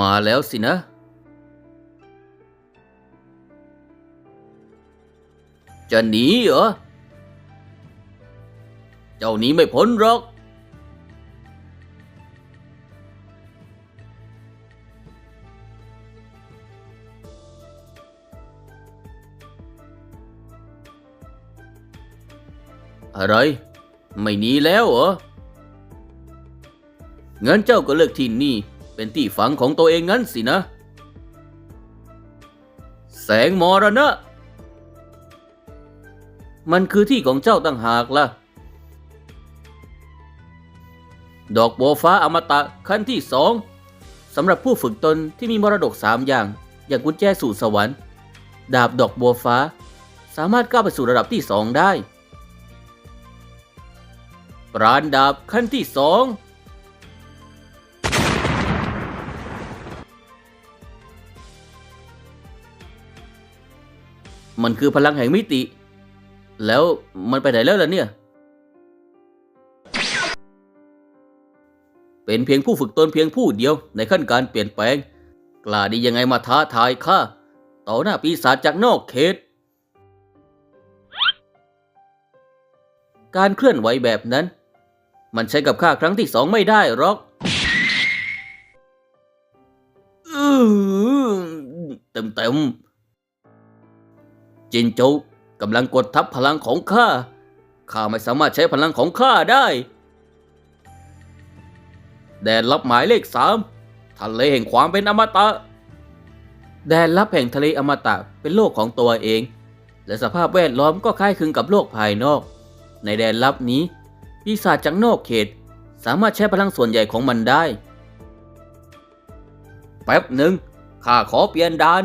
มาแล้วสินะ จะหนีเหรอ เจ้าหนีไม่พ้นหรอก อะไร ไม่หนีแล้วเหรองั้นเจ้าก็เลือกที่นี่ เป็นที่ฝังของตัวเองงั้นสินะ แสงมรณะ มันคือที่ของเจ้าตั้งหากล่ะ ดอกบัวฟ้าอมตะขั้นที่สองสำหรับผู้ฝึกตนที่มีมรดกสามอย่าง อย่างกุญแจสู่สวรรค์ ดาบดอกบัวฟ้า สามารถก้าวไปสู่ระดับที่สองได้ปราณดาบขั้นที่สอง มันคือพลังแห่งมิติ แล้วมันไปไหนแล้วล่ะเนี่ย เป็นเพียงผู้ฝึกตนเพียงผู้เดียวในขั้นการเปลี่ยนแปลง กล้าดียังไงมาท้าทายข้าต่อหน้าปีศาจจากนอกเขต การเคลื่อนไหวแบบนั้น มันใช้กับข้าครั้งที่สองไม่ได้หรอกเต็มเต็ม จินโจวกำลังกดทับพลังของข้า ข้าไม่สามารถใช้พลังของข้าได้ แดนลับหมายเลขสามทะเลแห่งความเป็นอมตะ แดนลับแห่งทะเลอมตะเป็นโลกของตัวเอง และสภาพแวดล้อมก็คล้ายคลึงกับโลกภายนอก ในแดนลับนี้ปีศาจจากนอกเขต สามารถใช้พลังส่วนใหญ่ของมันได้ แป๊บหนึ่งข้าขอเปลี่ยนดาน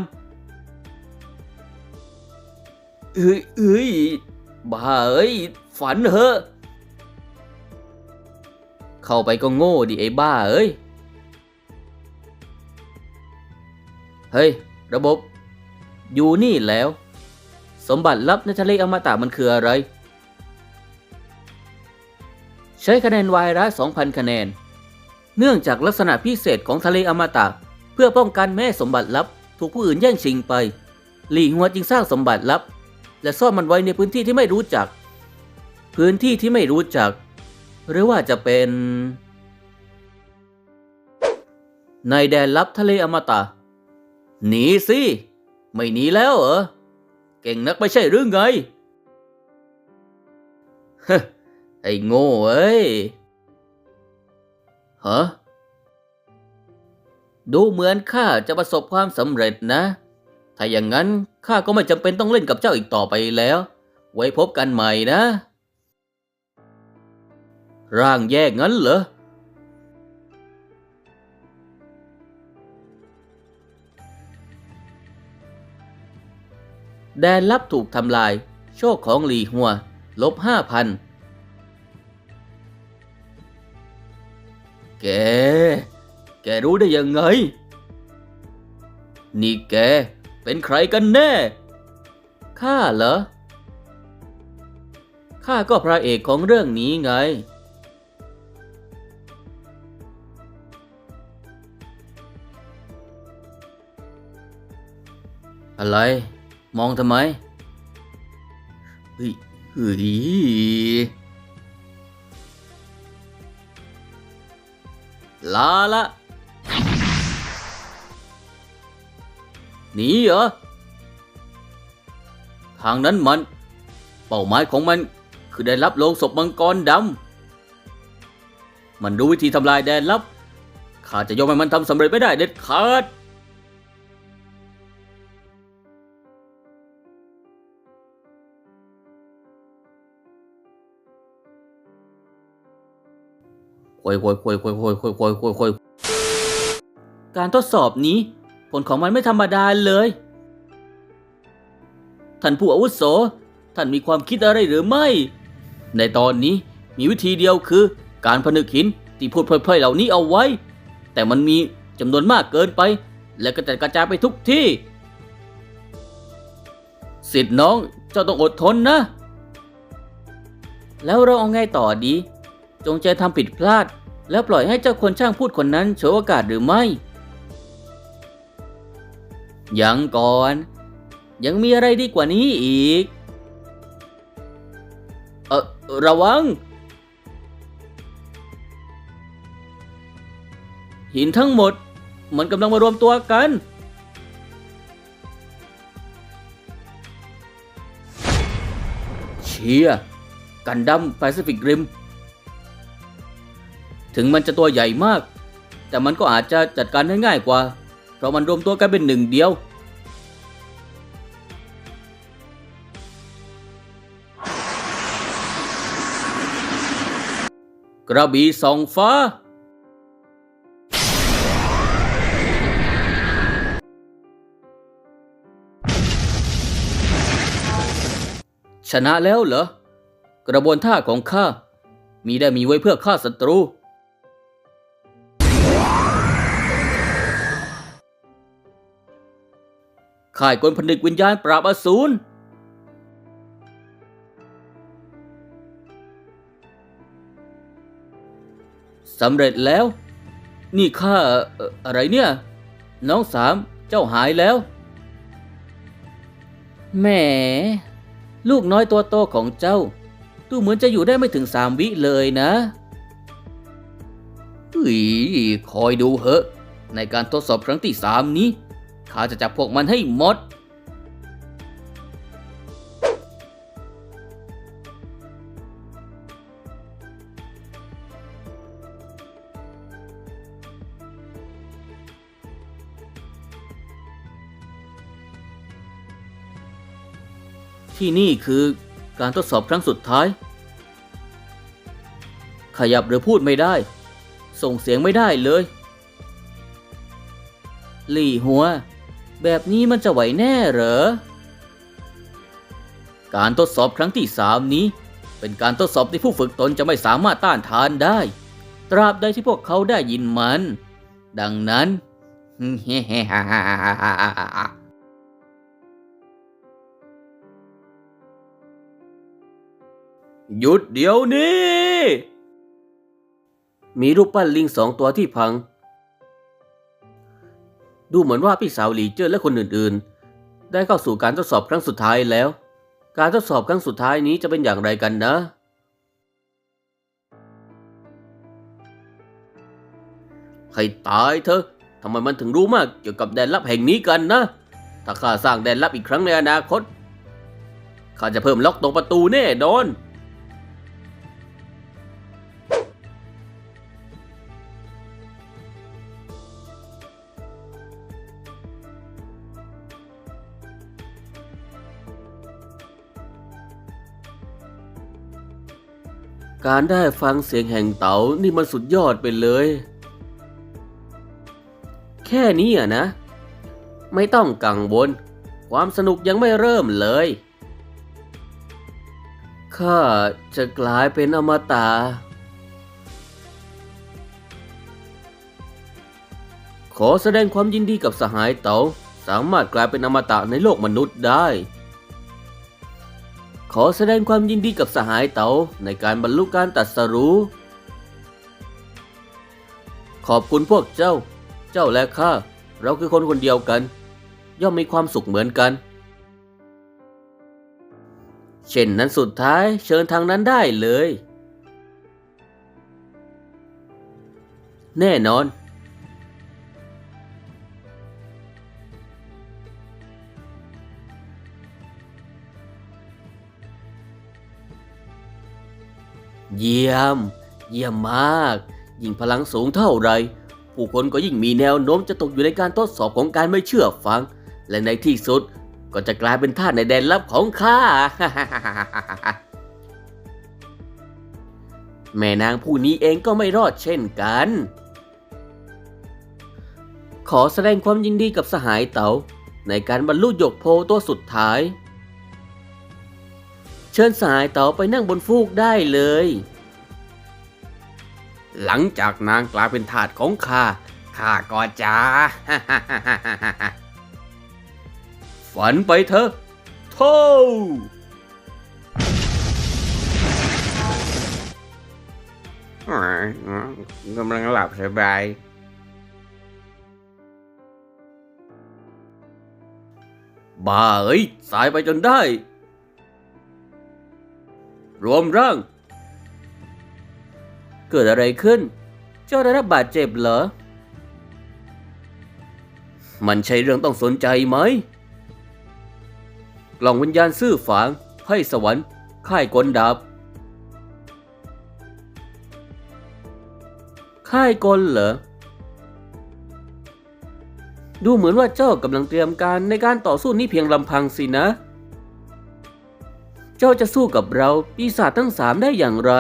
เอ้ยเอ้ยบ้าเอ้ย ฝันเหอะ เข้าไปก็โง่ดิไอ้บ้าเอ้ย เฮ้ย ระบบ อยู่นี่แล้ว สมบัติลับในทะเลอมตะมันคืออะไร ใช้คะแนนวายร้าย2,000 คะแนน เนื่องจากลักษณะพิเศษของทะเลอมตะ เพื่อป้องกันแม่สมบัติลับ ถูกผู้อื่นแย่งชิงไป หลี่หัวจึงสร้างสมบัติลับ และซ่อนมันไว้ในพื้นที่ที่ไม่รู้จัก พื้นที่ที่ไม่รู้จัก หรือว่าจะเป็น ในแดนลับทะเลอมตะ หนีสิ ไม่หนีแล้วเหรอ เก่งนักไม่ใช่หรือไงฮไอ้โง่เอ้ยฮะดูเหมือนข้าจะประสบความสำเร็จนะ ถ้าอย่างนั้นข้าก็ไม่จำเป็นต้องเล่นกับเจ้าอีกต่อไปแล้ว ไว้พบกันใหม่นะ ร่างแยกงั้นเหรอ แดนลับถูกทำลาย โชคของหลีหัว ลบห้าพันแก แกรู้ได้ยังไง นี่แก เป็นใครกันแน่ ข้าเหรอ ข้าก็พระเอกของเรื่องนี้ไง อะไร มองทำไมเฮ้ยเฮ้ยลาละ หนีเหรอ ทางนั้นมัน เป้าหมายของมันคือได้รับโลงศพมังกรดำ มันรู้วิธีทำลายแดนลับ ข้าจะยอมให้มันทำสำเร็จไม่ได้เด็ดขาดควยควยควยควยควยควยควยควยควยการทดสอบนี้ ผลของมันไม่ธรรมดาเลย ท่านผู้อาวุโส ท่านมีความคิดอะไรหรือไม่ ในตอนนี้มีวิธีเดียวคือ การผนึกหินที่พูดเพล่ยๆเหล่านี้เอาไว้ แต่มันมีจำนวนมากเกินไป และกระจัดกระจายไปทุกที่ สิทธิ์น้องเจ้าต้องอดทนนะ แล้วเราเอาไงต่อดี จงใจทำผิดพลาด แล้วปล่อยให้เจ้าคนช่างพูดคนนั้นโฉวยโอกาสหรือไม่ ยังก่อน ยังมีอะไรดีกว่านี้อีก เออระวัง หินทั้งหมด มันกำลังมารวมตัวกัน เชียกันดั้มแปซิฟิกริม ถึงมันจะตัวใหญ่มาก แต่มันก็อาจจะจัดการได้ง่ายกว่า เพราะมันรวมตัวกันเป็นหนึ่งเดียว กระบี่สองฟ้า ชนะแล้วเหรอ กระบวนท่าของข้ามีได้มีไว้เพื่อฆ่าศัตรู ข่ายกลผนึกวิญญาณปราบอสูรสำเร็จแล้ว นี่ข้าอะไรเนี่ย น้องสามเจ้าหายแล้ว แหม ลูกน้อยตัวโตของเจ้า ดูเหมือนจะอยู่ได้ไม่ถึงสามวิเลยนะเฮ้ยคอยดูเหอะ ในการทดสอบครั้งที่สามนี้ ข้าจะจับพวกมันให้หมด ที่นี่คือการทดสอบครั้งสุดท้าย ขยับหรือพูดไม่ได้ ส่งเสียงไม่ได้เลย หลี่หัว แบบนี้มันจะไหวแน่เหรอ การทดสอบครั้งที่สามนี้ เป็นการทดสอบที่ผู้ฝึกตนจะไม่สามารถต้านทานได้ ตราบใดที่พวกเขาได้ยินมัน ดังนั้น หยุดเดี๋ยวนี้ มีรูปปั้นลิงสองตัวที่พัง ดูเหมือนว่าพี่สาวหลีเจิ้นและคนอื่นๆ ได้เข้าสู่การทดสอบครั้งสุดท้ายแล้ว การทดสอบครั้งสุดท้ายนี้จะเป็นอย่างไรกันนะให้ตายเถอะทำไมมันถึงรู้มากเกี่ยวกับแดนลับแห่งนี้กันนะ ถ้าข้าสร้างแดนลับอีกครั้งในอนาคต ข้าจะเพิ่มล็อกตรงประตูแน่นอน การได้ฟังเสียงแห่งเต๋านี่มันสุดยอดไปเลย แค่นี้อะนะ ไม่ต้องกังวล ความสนุกยังไม่เริ่มเลย ข้าจะกลายเป็นอมตะขอแสดงความยินดีกับสหายเต๋าสามารถกลายเป็นอมตะในโลกมนุษย์ได้ ขอแสดงความยินดีกับสหายเต๋าในการบรรลุการตัดสรู้ ขอบคุณพวกเจ้า เจ้าและข้า เราคือคนคนเดียวกัน ย่อมมีความสุขเหมือนกัน เช่นนั้นสุดท้ายเชิญทางนั้นได้เลย แน่นอน เยี่ยม เยี่ยมมาก ยิ่งพลังสูงเท่าไร ผู้คนก็ยิ่งมีแนวโน้มจะตกอยู่ในการทดสอบของการไม่เชื่อฟัง และในที่สุดก็จะกลายเป็นทาสในแดนลับของข้า แม่นางผู้นี้เองก็ไม่รอดเช่นกัน ขอแสดงความยินดีกับสหายเต๋าในการบรรลุหยกโพตัวสุดท้าย เชิญสหายเต๋าไปนั่งบนฟูกได้เลย หลังจากนางกลายเป็นทาสของข้า ข้าก็จะฝันไปเถอะโธ่กำลังหลับสบายบ้าเอ้ย สายไปจนได้ รวมร่าง เกิดอะไรขึ้น เจ้าได้รับบาดเจ็บเหรอ มันใช่เรื่องต้องสนใจไหม กล่องวิญญาณซื่อฝางไพ่สวรรค์ ค่ายกลดาบ ค่ายกลเหรอ ดูเหมือนว่าเจ้ากำลังเตรียมการในการต่อสู้นี้เพียงลำพังสินะ เจ้าจะสู้กับเราปีศาจทั้งสามได้อย่างไร